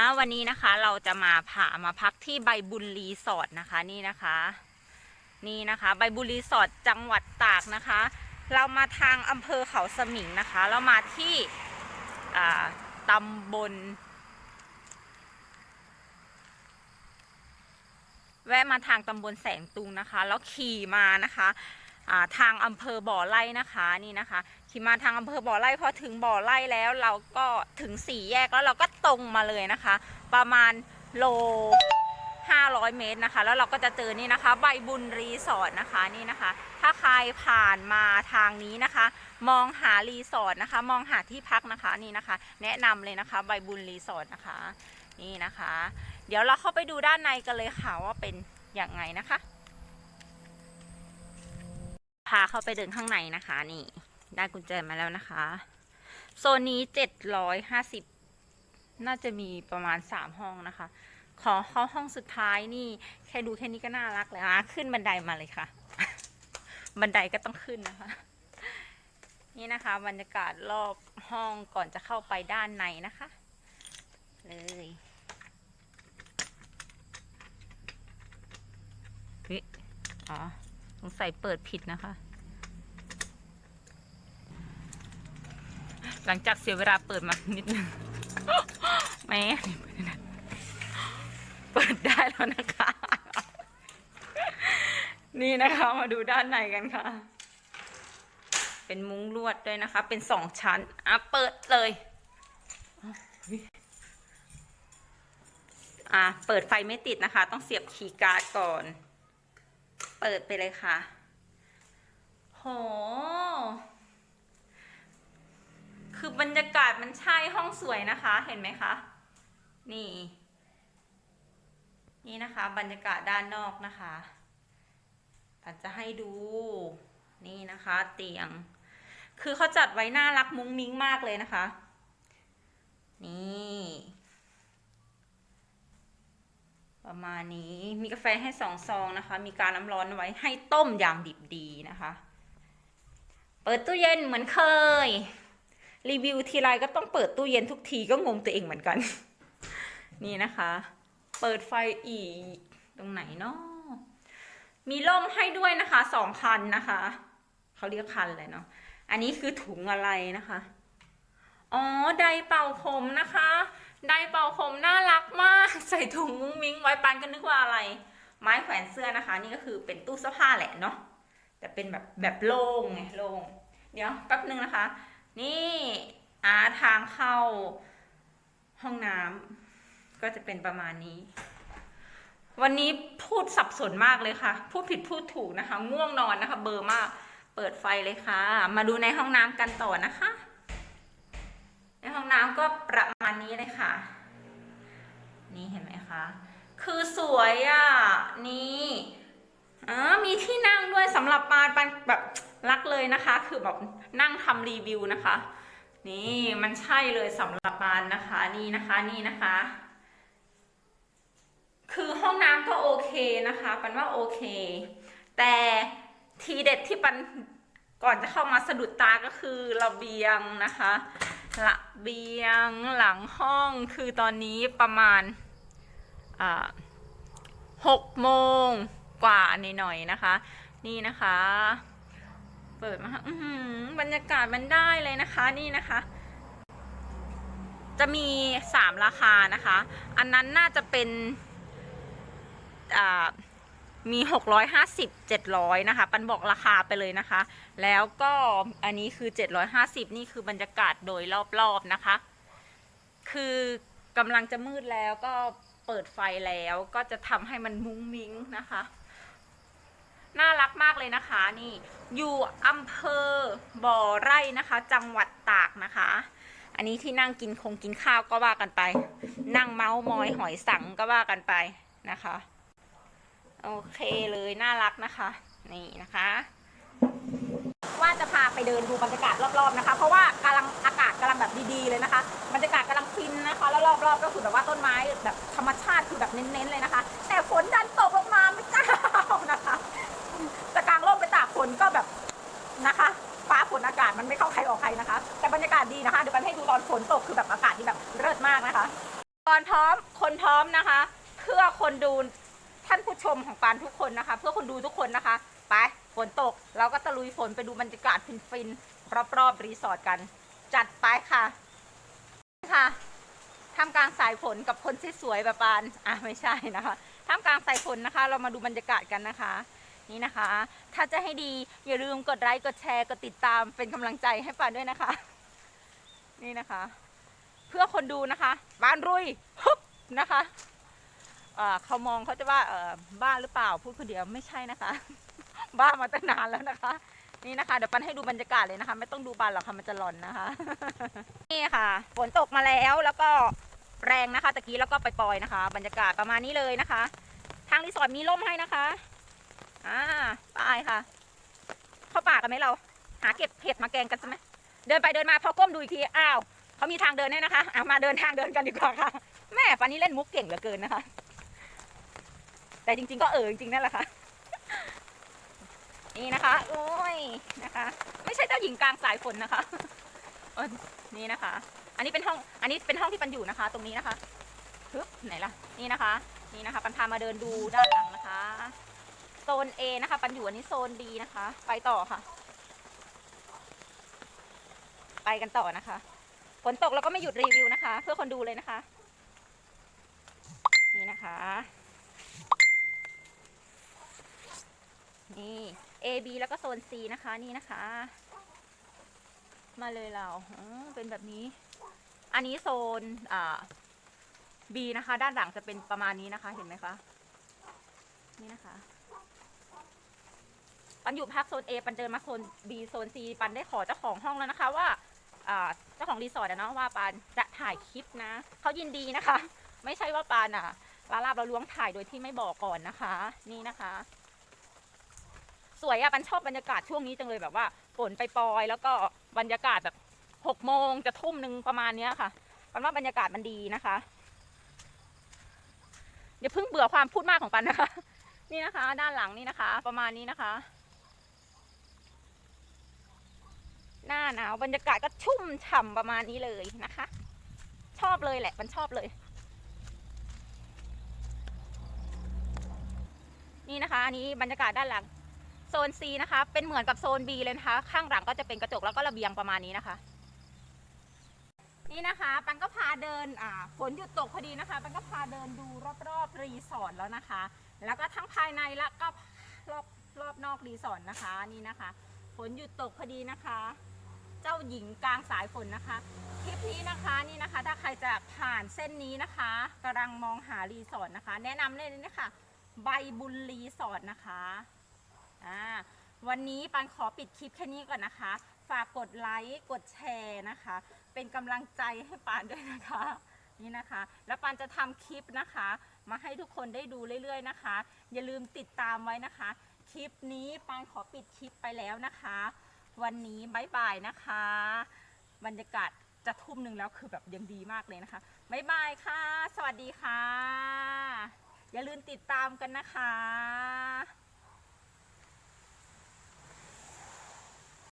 อะวันนี้นะคะเราจะมาผามาพักที่ใบบุญรีสอร์ทนะคะนี่นะคะ นี่นะคะ ใบบุญรีสอร์ทจังหวัดตากนะคะ เรามาทางอำเภอเขาสมิงนะคะ เรามาที่ตำบลแวะมาทางตำบลแสงตุงนะคะ แล้วขี่มานะคะาทางอำเภอบ่อไร่นะคะนี่นะคะ ขี่มาทางอำเภอบ่อไร่พอถึงบ่อไร่แล้วเราก็ถึงสี่แยกแล้วเราก็ตรงมาเลยนะคะ ประมาณโล 500 เมตรนะคะ แล้วเราก็จะเจอนี่นะคะ ใบบุญรีสอร์ทนะคะนี่นะคะ ถ้าใครผ่านมาทางนี้นะคะ มองหารีสอร์ทนะคะ มองหาที่พักนะคะนี่นะคะ แนะนำเลยนะคะ ใบบุญรีสอร์ทนะคะนี่นะคะ เดี๋ยวเราเข้าไปดูด้านในกันเลยค่ะว่าเป็นอย่างไงนะคะ พาเข้าไปเดินข้างในนะคะนี่ ได้กุญแจมาแล้วนะคะ โซนนี้เจ็ดร้อยห้าสิบน่าจะมีประมาณสามห้องนะคะ ขอเข้าห้องสุดท้ายนี่ แค่ดูแค่นี้ก็น่ารักแล้วอะขึ้นบันไดมาเลยค่ะ บันไดก็ต้องขึ้นนะคะ นี่นะคะบรรยากาศรอบห้องก่อนจะเข้าไปด้านในนะคะ เลยอ๋อสงสัยเปิดผิดนะคะ หลังจากเสียเวลาเปิดมานิดนึงแม่เปิดได้แล้วนะคะ นี่นะคะมาดูด้านในกันค่ะ เป็นมุ้งลวดด้วยนะคะ เป็นสองชั้น อะ เปิดเลย อะ เปิดไฟไม่ติดนะคะ ต้องเสียบคีย์การ์ดก่อน เปิดไปเลยค่ะ โห คื อบรรยากาศมันใช่ห้องสวยนะคะ เห็นไหมคะ นี่ นี่นะคะ บรรยากาศด้านนอกนะคะปันจะให้ดู นี่นะคะ เตียง คือเขาจัดไว้น่ารักมุ้งมิ้งมากเลยนะคะ นี่ ประมาณนี้มีกาแฟให้สองซองนะคะ มีการน้ำร้อนไว้ให้ต้มอย่างดิบดีนะคะ เปิดตู้เย็นเหมือนเคย รีวิวทีไรก็ต้องเปิดตู้เย็นทุกทีก็งงตัวเองเหมือนกัน นี่นะคะ เปิดไฟอีก ตรงไหนเนาะมีร่มให้ด้วยนะคะสองคันนะคะเขาเรียกคันเลยเนาะอันนี้คือถุงอะไรนะคะ อ๋อไดเป่าผมนะคะไดเป่าผมน่ารักมาก ใส่ถุงมุ้งมิ้งไว้ปันก็นึกว่าอะไร ไม้แขวนเสื้อนะคะ นี่ก็คือเป็นตู้เสื้อผ้าแหละเนาะแต่เป็นแบบแบบโล่งไงโล่งเดี๋ยวแป๊บนึงนะคะ นี่อาทางเข้าห้องน้ำก็จะเป็นประมาณนี้ วันนี้พูดสับสนมากเลยค่ะ พูดผิดพูดถูกนะคะ ง่วงนอนนะคะ เบอร์มาก เปิดไฟเลยค่ะ มาดูในห้องน้ำกันต่อนะคะ ในห้องน้ำก็ประมาณนี้เลยค่ะ นี่เห็นไหมคะ คือสวยอะ นี่อ๋อมีที่นั่งด้วยสำหรับปานปันแบบ รักเลยนะคะ คือแบบนั่งทำรีวิวนะคะ นี่มันใช่เลยสำหรับปานนะคะนี่นะคะนี่นะคะ คือห้องน้ำก็โอเคนะคะปันว่าโอเค แต่ทีเด็ดที่ปันก่อนจะเข้ามาสะดุดตาก็คือระเบียงนะคะระเบียงหลังห้องคือตอนนี้ประมาณหกโมงกว่าหน่อยๆนะคะ นี่นะคะ เปิดมาค่ะอื้อหือบรรยากาศมันได้เลยนะคะนี่นะคะ จะมีสามราคานะคะ อันนั้นน่าจะเป็นอ่ามีหกร้อยห้าสิบเจ็ดร้อยนะคะ ปันบอกราคาไปเลยนะคะ แล้วก็อันนี้คือเจ็ดร้อยห้าสิบนี่คือบรรยากาศโดยรอบๆนะคะ คือกำลังจะมืดแล้วก็เปิดไฟแล้วก็จะทำให้มันมุ้งมิ้งนะคะ น่ารักมากเลยนะคะ นี่ อยู่อำเภอบ่อไร่นะคะ จังหวัดตากนะคะ อันนี้ที่นั่งกินคงกินข้าวก็ว่ากันไป นั่งเมาส์มอยหอยสังก็ว่ากันไปนะคะ โอเคเลยน่ารักนะคะ นี่นะคะ ว่าจะพาไปเดินดูบรรยากาศรอบๆนะคะ เพราะว่ากำลังอากาศกำลังแบบดีๆเลยนะคะ บรรยากาศกำลังฟินนะคะ แล้วรอบๆก็คือแบบว่าต้นไม้แบบธรรมชาติคือแบบเน้นๆเลยนะคะ แต่ฝนดันตกลงมาไม่เจ้านะคะจะกางร่มไปตากฝนก็แบบ นะคะ ฟ้าฝนอากาศมันไม่เข้าใครออกใครนะคะ แต่บรรยากาศดีนะคะ เดี๋ยวไปให้ดูตอนฝนตกคือแบบอากาศที่แบบเลิศมากนะคะ ตอนพร้อมคนพร้อมนะคะ เพื่อคนดูท่านผู้ชมของปานทุกคนนะคะ เพื่อคนดูทุกคนนะคะ ไปฝนตกเราก็ตะลุยฝนไปดูบรรยากาศฟินๆรอบๆรีสอร์ทกัน จัดไปค่ะค่ะท่ามกลางสายฝนกับคนสวยๆแบบปานอะไม่ใช่นะคะท่ามกลางสายฝนนะคะ เรามาดูบรรยากาศกันนะคะ นี่นะคะ ถ้าจะให้ดีอย่าลืมกดไลค์กดแชร์กดติดตามเป็นกำลังใจให้ปานด้วยนะคะ นี่นะคะ เพื่อคนดูนะคะบ้านรุยฮึบนะคะเขามองเขาจะว่าบ้าหรือเปล่าพูดคนเดียวไม่ใช่นะคะ บ้ามาตั้งนานแล้วนะคะ นี่นะคะ เดี๋ยวปันให้ดูบรรยากาศเลยนะคะ ไม่ต้องดูบานหรอกค่ะมันจะหลอนนะคะ นี่ค่ะฝนตกมาแล้วแล้วก็แรงนะคะตะกี้แล้วก็ไปปล่อยๆนะคะ บรรยากาศประมาณนี้เลยนะคะ ทางรีสอร์ทมีร่มให้นะคะ อ่าไปค่ะ เข้าป่ากันไหมเรา หาเก็บเห็ดมาแกงกันใช่ไหมเดินไปเดินมาพอก้มดูอีกทีอ้าวเขามีทางเดินให้นะคะเอามาเดินทางเดินกันดีกว่าค่ะ แม่ปันนี้เล่นมุกเก่งเหลือเกินนะคะ แต่จริง ๆ ก็เออจริงๆนั่นแหละค่ะนี่นะคะ โอ้ยนะคะ ไม่ใช่เจ้าหญิงกลางสายฝนนะคะนี่นะคะ อันนี้เป็นห้อง อันนี้เป็นห้องที่ปันอยู่นะคะ ตรงนี้นะคะฮึบไหนล่ะ นี่นะคะ นี่นะคะ ปันพามาเดินดูด้านหลังนะคะ โซน A นะคะ ปันอยู่อันนี้โซน B นะคะ ไปต่อค่ะ ไปกันต่อนะคะฝนตกแล้วก็ไม่หยุดรีวิวนะคะ เพื่อคนดูเลยนะคะ นี่นะคะ นี่ A B แล้วก็โซน C นะคะนี่นะคะ มาเลยเราเป็นแบบนี้ อันนี้โซนอ่า B นะคะ ด้านหลังจะเป็นประมาณนี้นะคะ เห็นไหมคะ นี่นะคะ ปันอยู่พักโซน A ปันเดินมาโซน B โซน C ปันได้ขอเจ้าของห้องแล้วนะคะว่าเจ้าของรีสอร์ทเนาะว่าปันจะถ่ายคลิปนะเขายินดีนะคะ ไม่ใช่ว่าปันอะลาลาบเราล้วงถ่ายโดยที่ไม่บอกก่อนนะคะ นี่นะคะ สวยอะปันชอบบรรยากาศช่วงนี้จังเลยแบบว่าฝนไปปลอยแล้วก็บรรยากาศแบบหกโมงจะทุ่มหนึ่งประมาณเนี้ยค่ะปันว่าบรรยากาศมันดีนะคะอย่าเพิ่งเบื่อความพูดมากของปันนะคะ นี่นะคะ ด้านหลังนี่นะคะ ประมาณนี้นะคะ หน้าหนาวบรรยากาศก็ชุ่มฉ่ำประมาณนี้เลยนะคะ ชอบเลยแหละมันชอบเลย นี่นะคะอันนี้บรรยากาศด้านหลังโซน C นะคะ เป็นเหมือนกับโซน B เลยนะคะ ข้างหลังก็จะเป็นกระจกแล้วก็ระเบียงประมาณนี้นะคะ นี่นะคะ ปันก็พาเดินอ่าฝนหยุดตกพอดีนะคะ ปันก็พาเดินดูรอบๆรีสอร์ทแล้วนะคะ แล้วก็ทั้งภายในและก็รอบรอบนอกรีสอร์ทนะคะนี่นะคะ ฝนหยุดตกพอดีนะคะ เจ้าหญิงกลางสายฝนนะคะคลิปนี้นะคะนี่นะคะ ถ้าใครจะผ่านเส้นนี้นะคะกำลังมองหารีสอร์ทนะคะ แนะนำเลยนะคะใบบุญรีสอร์ทนะคะอ่าวันนี้ปันขอปิดคลิปแค่นี้ก่อนนะคะ ฝากกดไลค์กดแชร์นะคะ เป็นกำลังใจให้ปานด้วยนะคะนี่นะคะ แล้วปานจะทำคลิปนะคะ มาให้ทุกคนได้ดูเรื่อยๆนะคะ อย่าลืมติดตามไว้นะคะ คลิปนี้ปานขอปิดคลิปไปแล้วนะคะ วันนี้บายบายนะคะ บรรยากาศจะทุ่มหนึ่งแล้วคือแบบยังดีมากเลยนะคะบายบายค่ะ สวัสดีค่ะ อย่าลืมติดตามกันนะคะ